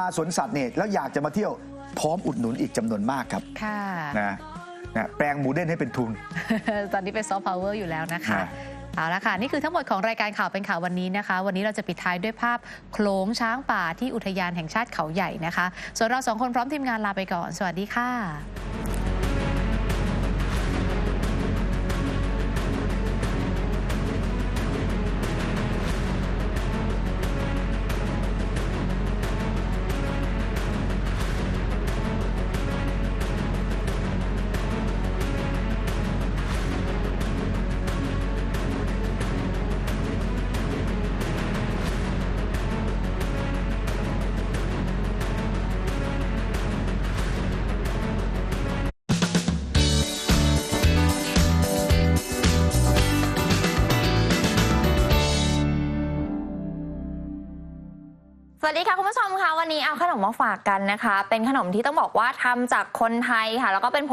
มาสวนสัตว์เนี่ยแล้วอยากจะมาเที่ยวพร้อมอุดหนุนอีกจำนวนมากครับค่ะนะนะแปลงหมูเด้นให้เป็นทุน ตอนนี้เป็นซอฟต์พาวเวอร์อยู่แล้วนะคะฮะเอาละค่ะ นี่คือทั้งหมดของรายการข่าวเป็นข่าววันนี้นะคะ วันนี้เราจะปิดท้ายด้วยภาพโขลงช้างป่าที่อุทยานแห่งชาติเขาใหญ่นะคะ ส่วนเราสองคนพร้อมทีมงานลาไปก่อน สวัสดีค่ะ วัสดีค่ะคุณผู้ชมค่ะวันนี้เอาขนมมาฝากกันนะคะ เป็นขนมที่ต้องบอกว่าทำจากคนไทยค่ะ แล้วก็เป็นผ